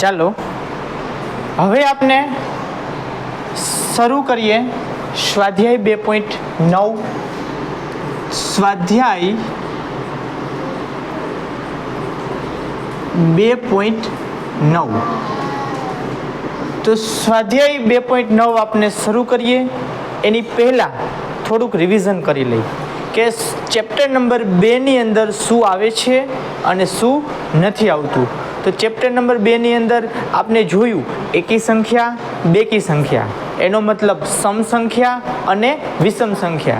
ચાલો, હવે આપણે શરૂ કરીએ સ્વાધ્યાય બે પોઈન્ટ નવ. સ્વાધ્યાય બે પોઈન્ટ નવ. તો સ્વાધ્યાય બે પોઈન્ટ નવ આપણે શરૂ કરીએ. એની પહેલાં થોડુંક રિવિઝન કરી લઈએ કે ચેપ્ટર નંબર બેની અંદર શું આવે છે અને શું નથી આવતું. તો ચેપ્ટર નંબર બેની અંદર આપણે જોયું, એકી સંખ્યા, બેકી સંખ્યા. એનો મતલબ સમ સંખ્યા અને વિષમ સંખ્યા.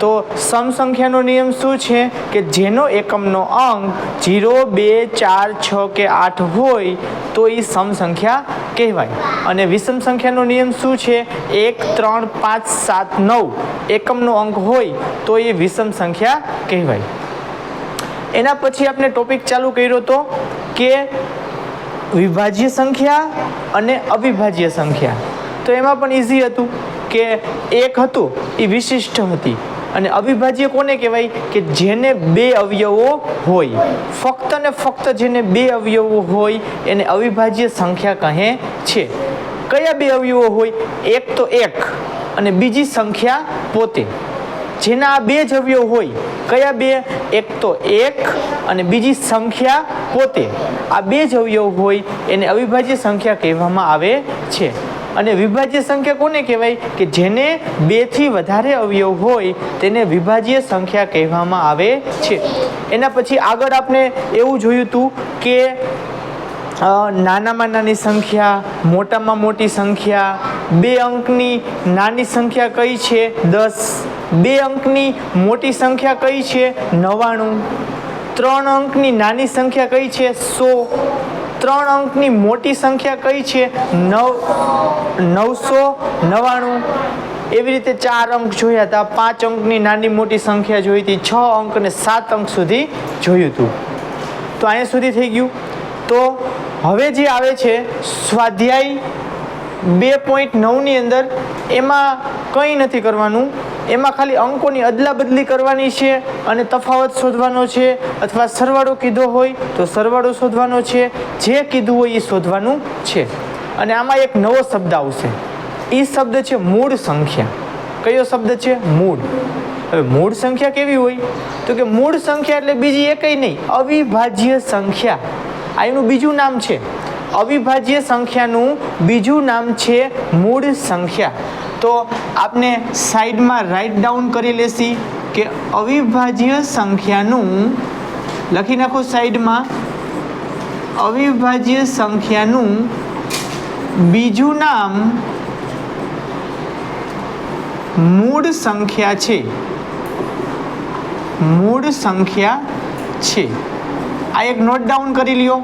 તો સમ સંખ્યાનો નિયમ શું છે? કે જેનો એકમનો અંક જીરો, બે, ચાર, છ કે આઠ હોય, તો એ સમ સંખ્યા કહેવાય. અને વિષમ સંખ્યાનો નિયમ શું છે? એક, ત્રણ, પાંચ, સાત, નવ. એકમનો અંક હોય, તો એ વિષમ સંખ્યા કહેવાય. એના પછી આપણે ટોપિક ચાલુ કર્યો હતો કે વિભાજ્ય સંખ્યા અને અવિભાજ્ય સંખ્યા. તો એમાં પણ ઇઝી હતું કે એક હતું, એ વિશિષ્ટ હતી. અને અવિભાજ્ય કોને કહેવાય? કે જેને બે અવયવો હોય. ફક્ત ને ફક્ત જેને બે અવયવો હોય, એને અવિભાજ્ય સંખ્યા કહે છે. કયા બે અવયવો હોય? એક તો એક અને બીજી સંખ્યા પોતે. જેના આ બે જ અવયવ હોય, કયા બે? એક તો એક અને બીજી સંખ્યા પોતે. આ બે જ અવયવ હોય એને અવિભાજ્ય સંખ્યા કહેવામાં આવે છે. અને વિભાજ્ય સંખ્યા કોને કહેવાય? કે જેને બેથી વધારે અવયવ હોય, તેને વિભાજ્ય સંખ્યા કહેવામાં આવે છે. એના પછી આગળ આપણે એવું જોયું હતું કે નાનામાં નાની સંખ્યા, મોટામાં મોટી સંખ્યા, બે અંકની નાની સંખ્યા કઈ છે? દસ. બે અંકની મોટી સંખ્યા કઈ છે? નવ્વાણું. ત્રણ અંકની નાની સંખ્યા કઈ છે? સો. ત્રણ અંકની મોટી સંખ્યા કઈ છે? નવ, નવસો નવ્વાણું. એવી રીતે ચાર અંક જોયા હતા. પાંચ અંકની નાની મોટી સંખ્યા જોઈ હતી. છ અંક અને સાત અંક સુધી જોયું હતું. તો અહીંયા સુધી થઈ ગયું. તો હવે જે આવે છે, સ્વાધ્યાય બે પોઈન્ટ નવની અંદર, એમાં કંઈ નથી કરવાનું. એમાં ખાલી અંકોની અદલા બદલી કરવાની છે અને તફાવત શોધવાનો છે. અથવા સરવાળો કીધો હોય, તો સરવાળો શોધવાનો છે. જે કીધું હોય એ શોધવાનું છે. અને આમાં એક નવો શબ્દ આવશે. એ શબ્દ છે મૂળ સંખ્યા. કયો શબ્દ છે? મૂળ. હવે મૂળ સંખ્યા કેવી હોય? તો કે મૂળ સંખ્યા એટલે બીજી એકઈ નહીં, અવિભાજ્ય સંખ્યા. આ એનું બીજું નામ છે. અવિભાજ્ય સંખ્યાનું બીજું નામ છે મૂળ સંખ્યા. તો આપણે સાઈડમાં રાઇટ ડાઉન કરી લેશી કે અવિભાજ્ય સંખ્યાનું, લખી નાખો સાઈડમાં, અવિભાજ્ય સંખ્યાનું બીજું નામ મૂળ સંખ્યા છે. મૂળ સંખ્યા છે. આ એક નોટ ડાઉન કરી લ્યો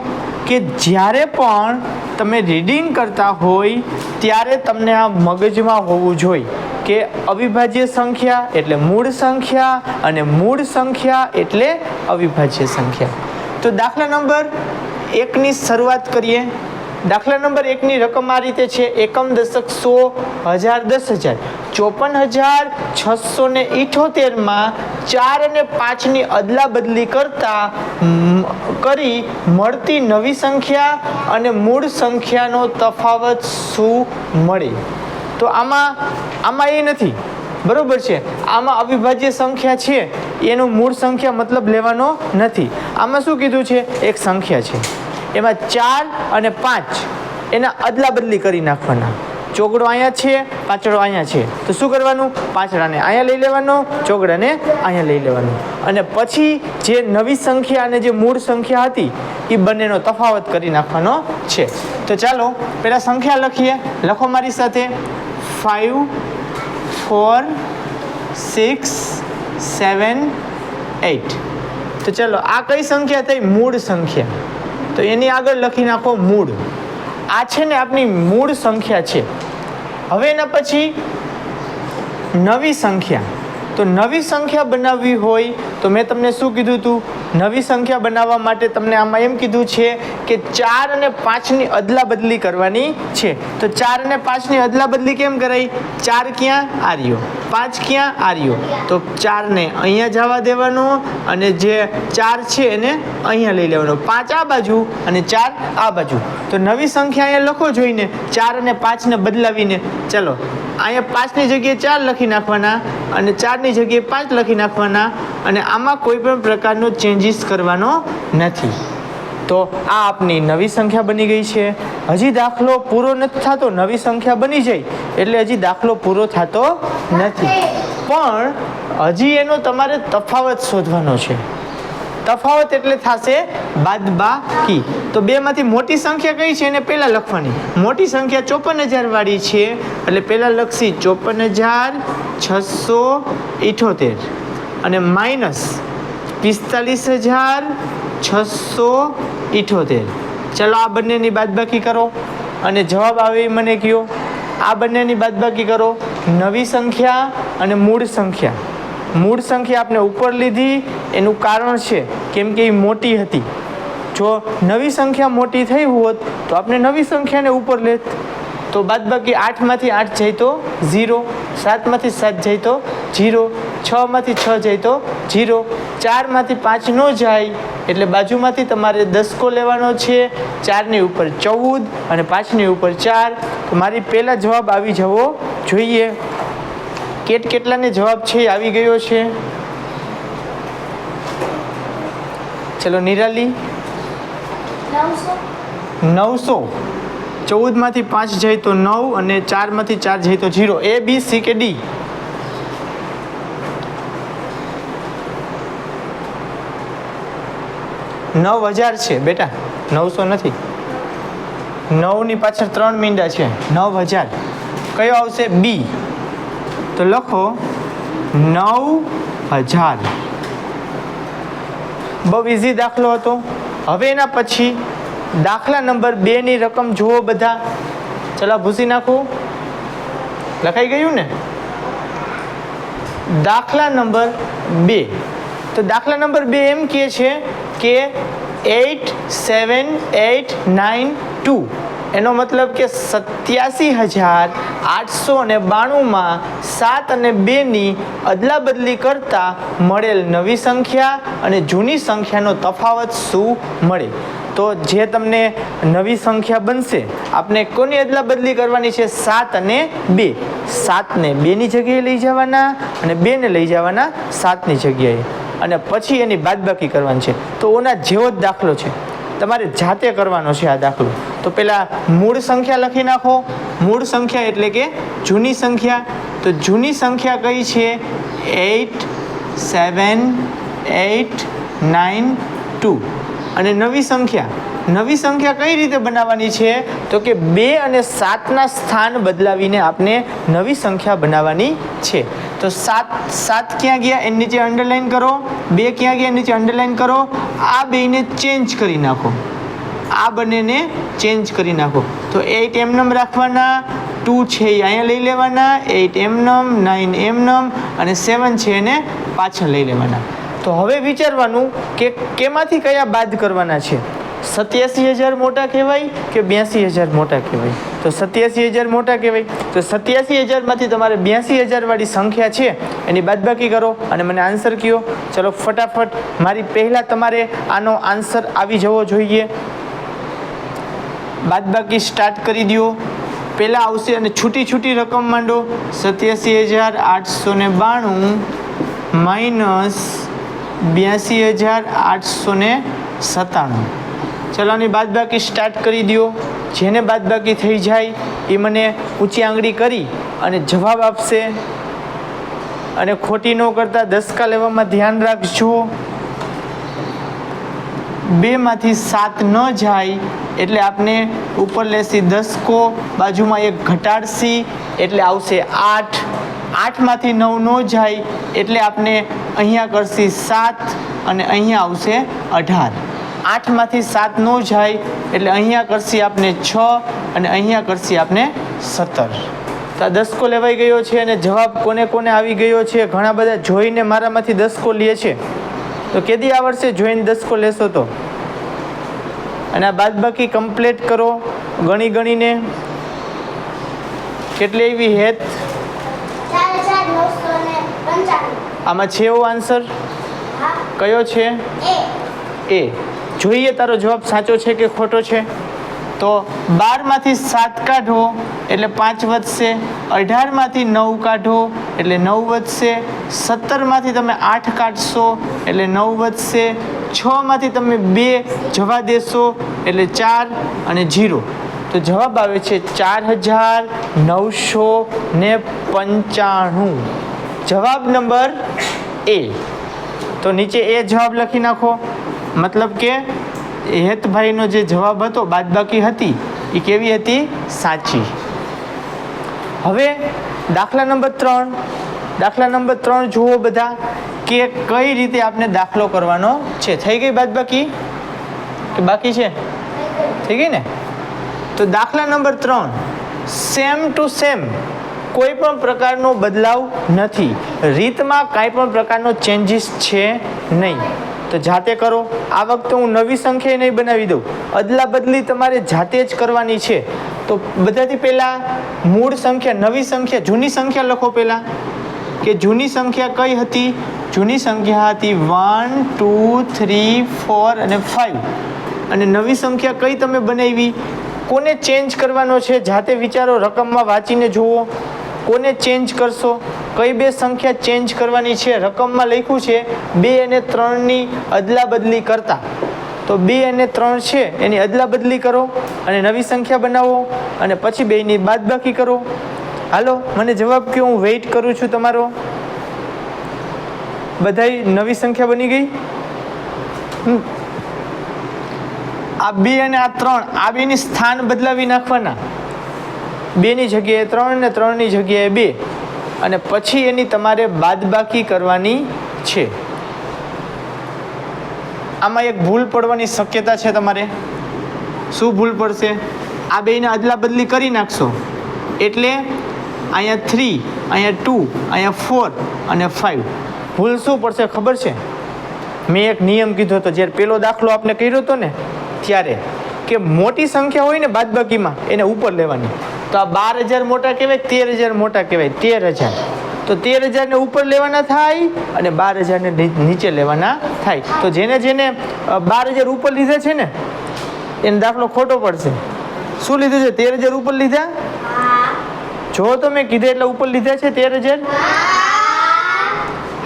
કે જ્યારે પણ તમે રીડિંગ કરતા હોય, ત્યારે તમને આ મગજમાં હોવું જોઈએ કે અવિભાજ્ય સંખ્યા એટલે મૂળ સંખ્યા અને મૂળ સંખ્યા એટલે અવિભાજ્ય સંખ્યા. તો દાખલા નંબર એકની શરૂઆત કરીએ. દાખલા નંબર એકની રકમ આ રીતે છે, એકમ દશક સો હજાર દસ હજાર. ચોપન હજાર છસો ને ઇઠોતેરમાં ચાર અને પાંચની અદલા બદલી કરતા કરી મળતી નવી સંખ્યા અને મૂળ સંખ્યાનો તફાવત શું મળે? તો આમાં આમાં એ નથી. બરોબર છે? આમાં અવિભાજ્ય સંખ્યા છે. એનું મૂળ સંખ્યા મતલબ લેવાનો નથી. આમાં શું કીધું છે? એક સંખ્યા છે. એમાં ચાર અને પાંચ. એના અદલા બદલી કરી નાખવાના. ચોગડો અહીંયા છે, પાછળો અહીંયા છે. તો શું કરવાનું? પાછળાને અહીંયા લઈ લેવાનો, ચોગડાને અહીંયા લઈ લેવાનો. અને પછી જે નવી સંખ્યા અને જે મૂળ સંખ્યા હતી એ બંનેનો તફાવત કરી નાખવાનો છે. તો ચાલો પહેલાં સંખ્યા લખીએ. લખો મારી સાથે. Five four six seven eight તો ચાલો, આ કઈ સંખ્યા થઈ? મૂળ સંખ્યા. તો એની આગળ લખી નાખો મૂળ. આ છે ને આપની મૂળ સંખ્યા છે. હવે એના પછી નવી સંખ્યા. તો નવી સંખ્યા બનાવવી હોય તો મેં તમને શું કીધું હતું નવી સંખ્યા બનાવવા માટે તમને આમાં એમ કીધું છે કે ચાર અને પાંચની અદલા બદલી કરવાની છે. તો ચાર અને પાંચની અદલા બદલી કેમ કરાઈ? ચાર ક્યાં? આર્યો. પાંચ ક્યાં આર્યો? તો ચારને અહીંયા જવા દેવાનો અને જે ચાર છે એને અહીંયા લઈ લેવાનો. પાંચ આ બાજુ અને ચાર આ બાજુ. તો નવી સંખ્યા અહીંયા લખો જોઈને, ચાર અને પાંચને બદલાવીને. ચલો, અહીંયા પાંચની જગ્યાએ ચાર લખી નાખવાના અને ચારની જગ્યાએ પાંચ લખી નાખવાના અને આમાં કોઈ પણ પ્રકારનો ચેન્જીસ કરવાનો નથી. તો આ આપની નવી સંખ્યા બની ગઈ છે. હજી દાખલો પૂરો નથી થતો, નવી સંખ્યા બની જાય. એટલે હજી દાખલો પૂરો થતો નથી. પણ હજી એનો તમારે તફાવત શોધવાનો છે. તફાવત એટલે થશે બાદબાકી. તો બેમાંથી મોટી સંખ્યા કઈ છે? એને પહેલાં લખવાની. મોટી સંખ્યા ચોપન હજાર વાળી છે. એટલે પહેલાં લખશી ચોપન હજાર છસો ઇઠોતેર. અને માઇનસ પિસ્તાલીસ હજાર છસો ઇઠોતેર. ચલો આ બંનેની બાદબાકી કરો. અને જવાબ આવે એ મને કહો આ બંનેની બાદબાકી કરો. નવી સંખ્યા અને મૂળ સંખ્યા. મૂળ સંખ્યા આપણે ઉપર લીધી. એનું કારણ છે કેમ કે એ મોટી હતી. જો નવી સંખ્યા મોટી થઈ હોત, તો આપણે નવી સંખ્યાને ઉપર લેત. તો બાદબાકી આઠમાંથી આઠ જાય તો ઝીરો. સાતમાંથી સાત જાય તો ઝીરો. છમાંથી છ જાય તો ઝીરો. ચારમાંથી પાંચ ન જાય એટલે બાજુમાંથી તમારે દસકો લેવાનો છે ચારની ઉપર ચૌદ અને પાંચની ઉપર ચાર. તો મારી પહેલાં જવાબ આવી જવો જોઈએ. કેટ કેટલાને જવાબ છે આવી ગયો છે? ચલો નિરાલી. નવસો. નવસો. ચૌદમાંથી પાંચ જાય તો નવ અને ચારમાંથી ચાર જાય તો જીરો એ બી સી કે ડી નવ હજાર છે, બેટા. નવસો નથી. નવની પાછળ ત્રણ મીંડા છે. નવ હજાર. કયો આવશે? બી. તો લખો નવ હજાર. બહુ ઇઝી દાખલો હતો. હવે એના પછી દાખલા નંબર બેની રકમ જુઓ બધા. ચલા, ભૂસી નાખું. લખાઈ ગયું ને? દાખલા નંબર બે. તો દાખલા નંબર બે એમ કહે છે કે eight seven eight nine two એનો મતલબ કે સત્યાસી હજાર આઠસો અને બાણુંમાં સાત અને બેની અદલા બદલી કરતાં મળેલ નવી સંખ્યા અને જૂની સંખ્યાનો તફાવત શું મળે? તો જે તમને નવી સંખ્યા બનશે આપણે કોની અદલા બદલી કરવાની છે? સાત અને બે. સાતને બેની જગ્યાએ લઈ જવાના અને બેને લઈ જવાના સાતની જગ્યાએ. અને પછી એની બાદબાકી કરવાની છે. તો ઓના જેવો જ દાખલો છે. તમારે જાતે કરવાનો છે આ દાખલો. તો પહેલાં મૂળ સંખ્યા લખી નાખો. મૂળ સંખ્યા એટલે કે જૂની સંખ્યા. તો જૂની સંખ્યા કઈ છે? Eight seven eight nine, two. અને નવી સંખ્યા. નવી સંખ્યા કઈ રીતે બનાવવાની છે? તો કે બે અને સાતના સ્થાન બદલાવીને આપણે નવી સંખ્યા બનાવવાની છે. તો સાત સાત ક્યાં ગયા? એની નીચે અંડરલાઈન કરો. બે ક્યાં ગયા? નીચે અંડરલાઈન કરો. આ બેને ચેન્જ કરી નાખો. આ બંનેને ચેન્જ કરી નાખો. તો એટ એમનમ રાખવાના ટુ છે એ અહીંયા લઈ લેવાના એટ એમનમ નાઇન એમનમ અને સેવન છે એને પાછળ લઈ લેવાના. તો હવે વિચારવાનું કે કેમાંથી કયા બાદ કરવાના છે? સત્યાસી હજાર મોટા કહેવાય કે બ્યાસી હજાર મોટા કહેવાય? તો સત્યાસી હજાર મોટા કહેવાય. તો સત્યાસી હજારમાંથી તમારે બ્યાસી હજારવાળી સંખ્યા છે, એની બાદબાકી કરો અને મને આન્સર કહો. ચલો ફટાફટ મારી પહેલાં તમારે આનો આન્સર આવી જવો જોઈએ. બાદબાકી સ્ટાર્ટ કરી દો પહેલાં આવશે અને છૂટી છૂટી રકમ માંડો. સત્યાસી હજાર આઠસો ને બાણું માઇનસ બ્યાસી હજાર આઠસો ને સત્તાણું. ચલો આની બાદબાકી સ્ટાર્ટ કરી દો જેને બાદબાકી થઈ જાય, એ મને ઊંચી આંગળી કરી અને જવાબ આપશે. અને ખોટી ન કરતા દસકા લેવામાં ધ્યાન રાખજો. બેમાંથી સાત ન જાય એટલે આપને ઉપર લેશી દસકો, બાજુમાં એક ઘટાડશી એટલે આવશે આઠ. આઠમાંથી નવ ન જાય એટલે આપણે અહીંયા કરશી સાત અને અહીંયા આવશે અઢાર. આઠમાંથી સાત ન જાય એટલે અહીંયા કરશી આપને છ અને અહીંયા કરશી આપને સત્તર. તો આ દસકો લેવાઈ ગયો છે અને જવાબ કોને કોને આવી ગયો છે? ઘણા બધા જોઈને મારામાંથી દસકો લે છે. તો કેદી આવડશે જોઈને દસકો લેશો તો? અને આ બાદબાકી કમ્પ્લીટ કરો ગણી ગણીને. કેટલી એવી હેત? આમાં છે એવો આન્સર કયો છે? એ. એ. જોઈએ તારો જવાબ સાચો છે કે ખોટો છે? તો બારમાંથી સાત કાઢો, એટલે પાંચ વધશે. અઢારમાંથી નવ કાઢો, એટલે નવ વધશે. સત્તરમાંથી તમે આઠ કાઢશો, એટલે નવ વધશે. છમાંથી તમે બે જવા દેશો, એટલે ચાર અને જીરો. તો જવાબ આવે છે ચાર હજાર નવસો ને પંચાણું. જવાબ નંબર એ. તો નીચે એ જવાબ લખી નાખો. મતલબ કે હેતભાઈનો જે જવાબ હતો, બાદબાકી હતી એ કેવી હતી? સાચી. હવે દાખલા નંબર ત્રણ. દાખલા નંબર ત્રણ જુઓ બધા કે કઈ રીતે આપણે દાખલો કરવાનો છે. થઈ ગઈ બાદબાકી? કે બાકી છે? થઈ ગઈ ને? તો દાખલા નંબર ત્રણ. સેમ ટુ સેમ કોઈ પણ પ્રકારનો બદલાવ નથી. રીતમાં કાંઈ પણ પ્રકારનો ચેન્જીસ છે નહીં. તો જાતે કરો. આ વખતે હું નવી સંખ્યા નહીં બનાવી દઉં. અદલા બદલી તમારે જાતે જ કરવાની છે. તો બધાથી પહેલાં મૂળ સંખ્યા, નવી સંખ્યા, જૂની સંખ્યા લખો પહેલાં. કે જૂની સંખ્યા કઈ હતી? જૂની સંખ્યા હતી વન ટુ થ્રી ફોર અને ફાઇવ અને નવી સંખ્યા કઈ તમે બનાવી? કોને ચેન્જ કરવાનો છે? જાતે વિચારો, રકમમાં વાંચીને જુઓ. કોને ચેન્જ કરશો? કઈ બે સંખ્યા ચેન્જ કરવાની છે? રકમમાં લખ્યું છે, બે અને ત્રણની અદલા બદલી કરતા. તો બે અને ત્રણ છે, એની અદલા બદલી કરો અને નવી સંખ્યા બનાવો અને પછી બેની બાદબાકી કરો. હાલો, મને જવાબ કહો, હું વેઇટ કરું છું તમારો. બધાય નવી સંખ્યા બની ગઈ. આ બે અને આ ત્રણ, આ બેની સ્થાન બદલાવી નાખવાના. બેની જગ્યાએ ત્રણ ને ત્રણની જગ્યાએ બે. અને પછી એની તમારે બાદબાકી કરવાની છે. આમાં એક ભૂલ પડવાની શક્યતા છે તમારે. શું ભૂલ પડશે? આ બેને અદલા બદલી કરી નાખશો. એટલે અહીંયા થ્રી અહીંયા ટુ અહીંયા ફોર અને ફાઇવ ભૂલ શું પડશે ખબર છે? મેં એક નિયમ કીધો હતો, જ્યારે પેલો દાખલો આપણે કર્યો હતો ને, ત્યારે કે મોટી સંખ્યા હોય ને બાદબાકીમાં, એને ઉપર લેવાની. તો આ બાર હજાર મોટા કહેવાય, તેર હજાર મોટા કહેવાય, તેર હજાર. તો તેર હજારને ઉપર લેવાના થાય અને બાર હજારને નીચે લેવાના થાય. તો જેને જેને બાર હજાર ઉપર લીધા છે ને, એને દાખલો ખોટો પડશે. શું લીધું છે? તેર હજાર ઉપર લીધા? જો મેં કીધા એટલે ઉપર લીધા છે તેર હજાર?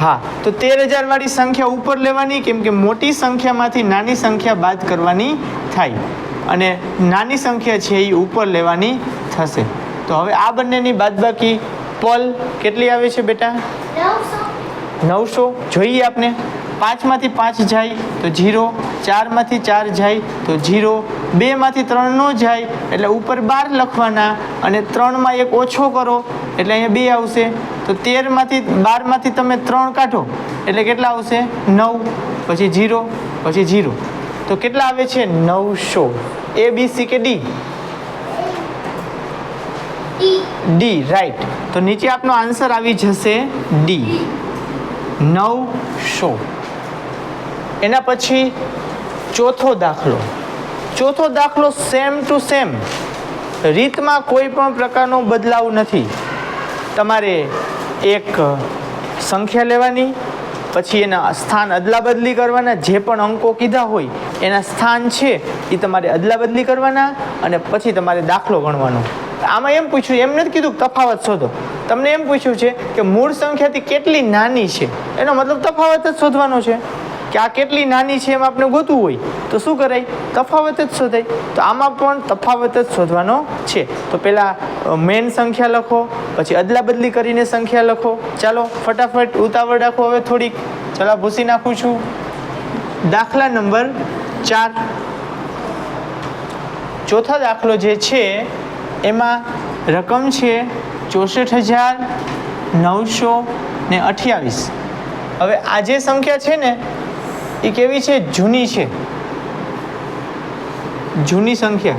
હા, તો તેર હજાર વાળી સંખ્યા ઉપર લેવાની, કેમ કે મોટી સંખ્યામાંથી નાની સંખ્યા બાદ કરવાની થાય. અને નાની સંખ્યા છે એ ઉપર લેવાની થશે. તો હવે આ બંનેની બાદબાકી પલ કેટલી આવે છે બેટા? નવસો. જોઈએ આપણે પાંચમાંથી પાંચ જાય તો જીરો ચારમાંથી ચાર જાય તો જીરો બેમાંથી ત્રણ ન જાય એટલે ઉપર બાર લખવાના અને ત્રણમાં એક ઓછો કરો એટલે અહીંયા બે આવશે. તો તેરમાંથી બારમાંથી તમે ત્રણ કાઢો એટલે કેટલા આવશે? નવ પછી જીરો પછી જીરો. તો કેટલા આવે છે? નવસો. એ બી સી કે ડી ડી રાઈટ તો નીચે આપનો આન્સર આવી જશે ડી નવસો એના પછી ચોથો દાખલો. ચોથો દાખલો સેમ ટુ સેમ રીતમાં કોઈ પણ પ્રકારનો બદલાવ નથી. તમારે એક સંખ્યા લેવાની, પછી એના સ્થાન અદલાબદલી કરવાના, જે પણ અંકો કીધા હોય, એના સ્થાન છે, એ તમારે અદલાબદલી કરવાના, અને પછી તમારે દાખલો ગણવાનો. આમાં એમ પૂછ્યું એમ નથી કીધું તફાવત શોધો. તમને એમ પૂછ્યું છે કે મૂળ સંખ્યાથી કેટલી નાની છે? એનો મતલબ તફાવત જ શોધવાનો છે. કે આ કેટલી નાની છે એમ આપણે ગોતવું હોય, તો શું કરાય? તફાવત જ શોધાય. તો આમાં પણ તફાવત જ શોધવાનો છે. તો પહેલાં મેન સંખ્યા લખો, પછી અદલા બદલી કરીને સંખ્યા લખો. ચાલો, ફટાફટ ઉતાવળ રાખો. હવે થોડીક, ચાલો ભૂસી નાખું છું. દાખલા નંબર ચાર. ચોથા દાખલો જે છે એમાં રકમ છે ચોસઠ હજાર નવસો ને અઠ્યાવીસ. હવે આ જે સંખ્યા છે ને એ કેવી છે? જૂની છે. જૂની સંખ્યા.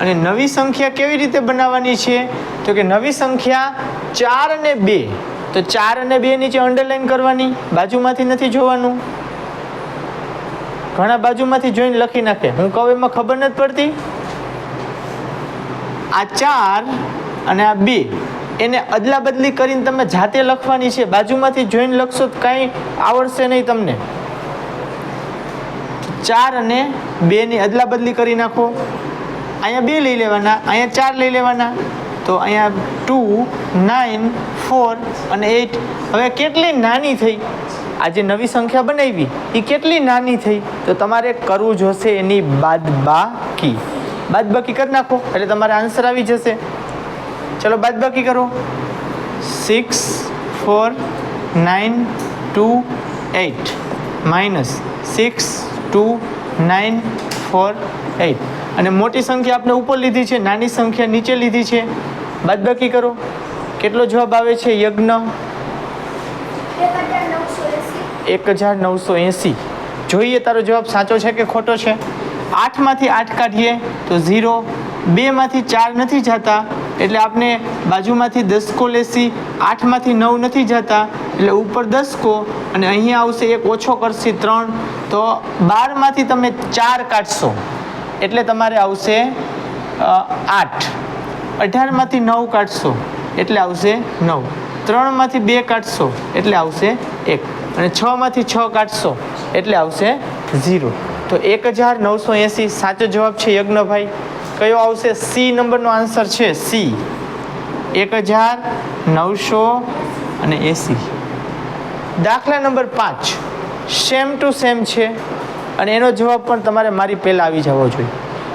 અને નવી સંખ્યા કેવી રીતે બનાવવાની છે? તો કે નવી સંખ્યા ચાર અને બે. તો ચાર અને બે નીચે અંડરલાઈન કરવાની, બાજુમાંથી નથી જોવાનું. ઘણા બાજુમાંથી જોઈને લખી નાખે. હું કહું એમાં ખબર નથી પડતી? આ ચાર અને આ બે, એને અદલા બદલી કરીને તમે જાતે લખવાની છે. બાજુમાંથી જોઈને લખશો તો કાંઈ આવડશે નહીં તમને. ચાર અને બેની અદલા બદલી કરી નાખો. અહીંયા બે લઈ લેવાના, અહીંયા ચાર લઈ લેવાના. તો અહીંયા ટુ, નાઇન, ફોર અને એટ. હવે કેટલી નાની થઈ? આ જે નવી સંખ્યા બનાવી એ કેટલી નાની થઈ? તો તમારે કરવું જોશે એની બાદબાકી. બાદબાકી કરી નાખો. એટલે તમારે આન્સર આવી જશે. ચલો બાદબાકી કરો. Six four nine two eight minus six two nine four eight અને મોટી સંખ્યા આપણે ઉપર લીધી છે, નાની સંખ્યા નીચે લીધી છે. બાદબાકી કરો. કેટલો જવાબ આવે છે યજ્ઞ? એક હજાર નવસો એંસી. જોઈએ તારો જવાબ સાચો છે કે ખોટો છે? આઠમાંથી આઠ કાઢીએ તો ઝીરો. બેમાંથી ચાર નથી જતા, એટલે આપણે બાજુમાંથી દસકો લેશી, આઠમાંથી નવ નથી જતા, એટલે ઉપર દસકો, અને અહીંયા આવશે એક ઓછો કરશી ત્રણ. તો બારમાંથી તમે ચાર કાઢશો, એટલે તમારે આવશે આઠ. અઢારમાંથી નવ કાઢશો, એટલે આવશે નવ. ત્રણમાંથી બે કાઢશો, એટલે આવશે એક. અને છમાંથી છ કાઢશો, એટલે આવશે ઝીરો. તો એક હજાર નવસો એંસી, સાચો જવાબ છે યજ્ઞભાઈ. કયો આવશે? સી નંબરનો આન્સર છે સી. એક હજાર નવસો અને એંસી. દાખલા નંબર પાંચ. સેમ ટુ સેમ છે. અને એનો જવાબ પણ તમારે મારી પહેલાં આવી જવો જોઈએ.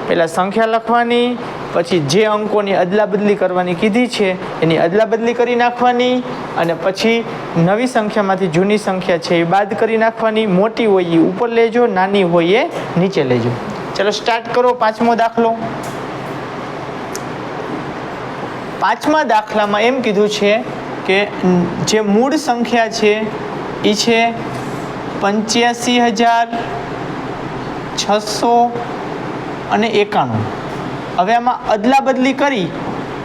પહેલાં સંખ્યા લખવાની પછી જે અંકોની અદલા બદલી કરવાની કીધી છે, એની અદલા બદલી કરી નાખવાની અને પછી નવી સંખ્યામાંથી જૂની સંખ્યા છે એ બાદ કરી નાખવાની. મોટી હોય એ ઉપર લેજો, નાની હોય એ નીચે લેજો. ચલો સ્ટાર્ટ કરો પાંચમો દાખલો. પાંચમા દાખલામાં એમ કીધું છે કે જે મૂળ સંખ્યા છે એ છે પંચ્યાસી હજાર છસો અને એકાણું. હવે આમાં અદલા બદલી કરી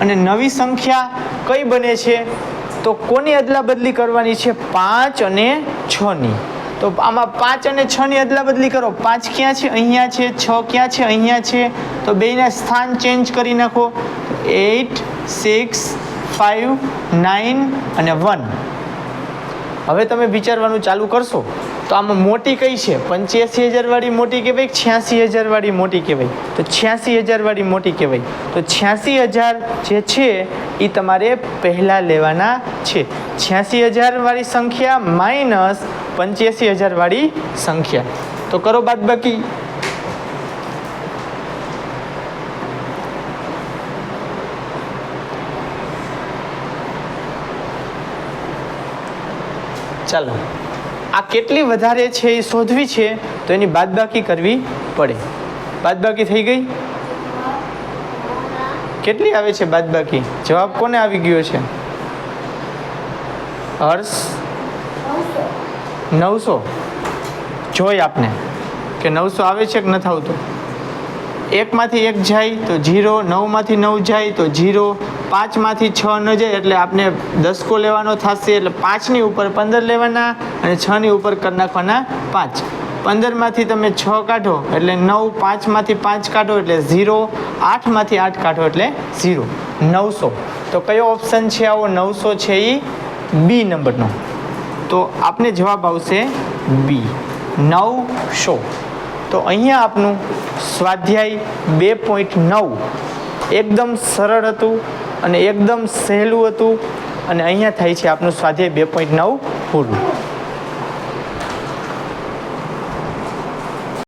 અને નવી સંખ્યા કઈ બને છે? તો કોની અદલા બદલી કરવાની છે? પાંચ અને છની. તો આમાં પાંચ અને છની અદલા બદલી કરો. પાંચ ક્યાં છે? અહીંયા છે. છ ક્યાં છે? અહીંયા છે. તો બેના સ્થાન ચેન્જ કરી નાખો. એટ, સિક્સ ફાઇવ નાઇન અને વન. હવે તમે વિચારવાનું ચાલુ કરશો. તો આમાં મોટી કઈ છે? પંચ્યાસી હજારવાળી મોટી કહેવાય છ્યાસી હજારવાળી મોટી કહેવાય? તો છ્યાસી હજારવાળી મોટી કહેવાય. તો છ્યાસી હજાર જે છે એ તમારે પહેલાં લેવાના છે. છ્યાસી હજારવાળી સંખ્યા માઇનસ પંચ્યાસી હજારવાળી સંખ્યા. તો કરો બાદ બાકી ચાલો. આ કેટલી વધારે છે એ શોધવી છે, તો એની બાદબાકી કરવી પડે. બાદબાકી થઈ ગઈ? કેટલી આવે છે બાદબાકી? જવાબ કોને આવી ગયો છે? હર્ષ? નવસો. જોઈ આપને, કે નવસો આવે છે કે નથી આવતો? એકમાંથી એક જાય તો જીરો, નવમાંથી નવ જાય તો જીરો પાંચમાંથી છ ન જાય એટલે આપણે દસકો લેવાનો થશે, એટલે પાંચની ઉપર પંદર લેવાના અને છની ઉપર કરી નાખવાના પાંચ. પંદરમાંથી તમે છ કાઢો, એટલે નવ પાંચમાંથી પાંચ કાઢો, એટલે ઝીરો. આઠમાંથી આઠ કાઢો, એટલે ઝીરો. નવસો. તો કયો ઓપ્શન છે આવો? નવસો છે એ બી નંબરનો. તો આપને જવાબ આવશે બી નવસો. તો અહીંયા આપનું સ્વાધ્યાય બે પોઈન્ટ નવ. એકદમ સરળ હતું. અને એકદમ સહેલું હતું. અને અહીંયા થાય છે આપનું સ્વાધ્યાય બે પોઈન્ટ નવ. પૂરું.